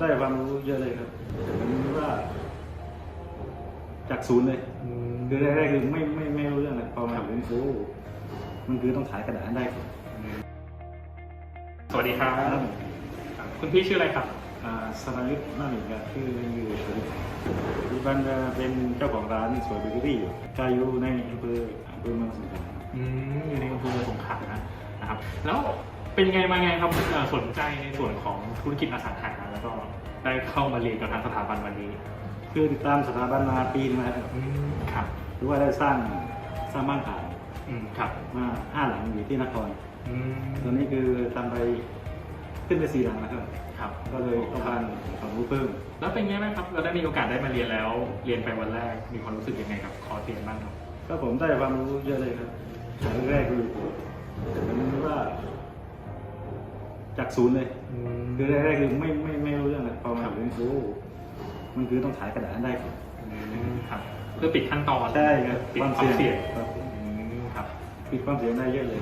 ได้ความรู้เยอะเลยครับผมว่าจากศูนย์เลยคือแรกๆคือไม่ไม่ไม่รู้เรื่องเลยพอมาถึงโอ้มันคือต้องขายกระดาษได้ก่อนสวัสดีครับครับคุณพี่ชื่ออะไรครับอ่าสรายุทธ์น่าหนึ่งครับชื่ออยู่สวนปัจจุบันก็เป็นเจ้าของร้านสวยเบเกอรี่อยู่กาอยู่ในอำเภออำเภอเมืองสงขลาอืมอยู่ในอำเภอสงขลานะนะครับ แล้วเป็นยังไงมาไงครับเอ่อสนใจในส่วนของธุรกิจอสังหาแล้ว ก็ได้เข้ามาเรียนกับทางสถาบันวันนี้คือติดตามสถาบันมาปีนึงแล้วครับอืมครับหรือว่าได้สร้างสร้างบ้านขายอืมครับมาห้าหลังอยู่ที่นครอืมตอนนี้คือทำไปขึ้นไปสี่หลังแล้วครับครับก็เลยต้องการความรู้เพิ่ม แล้วเป็นไงบ้างครับ เราได้มีโอกาสได้มาเรียนแล้ว เรียนไปวันแรก มีความรู้สึกยังไงกับคอร์สเรียนบ้างครับ ก็ผมได้ความรู้เยอะเลยครับครั้งแรกคือผมว่า จากศูนย์เลยคือแรกๆคือไม่ไม่ ไม่รู้เรื่องเลยพอมาถึงโอ้มันคือต้องขายกระดาษได้ก่อนอืมครับ เพื่อปิดขั้นตอนใช่ครับปิดความเสี่ยงครับ อืมครับ ปิดความเสี่ยงได้เยอะเลย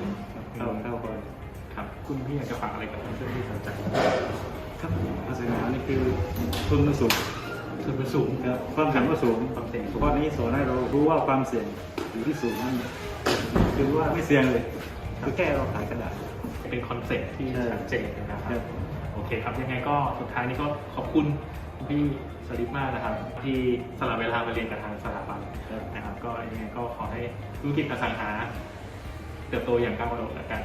เข้าเข้าคอย ครับ คุณพี่อยากจะฝากอะไรกับเพื่อนๆที่สนใจครับภาษาอันนี้คือทุนมันสูงคือมันสูงครับความเสี่ยงก็สูงความเสี่ยงสูงข้อนี้สอนให้เรารู้ว่าความเสี่ยงอยู่ที่สูงนั่นคือว่าไม่เสี่ยงเลยคือแค่เราขายกระดาษ เป็นคอนเซ็ปต์ที่ใช่ชัดเจนนะครับ ครับโอเคครับ ยังไงก็สุดท้ายนี้ก็ขอบคุณพี่สลิปมากนะครับ ที่สละเวลามาเรียนกับทางสถาบันนะครับ ก็ยังไงก็ขอให้ธุรกิจอสังหาเติบโตอย่างก้าวกระโดดแล้วกัน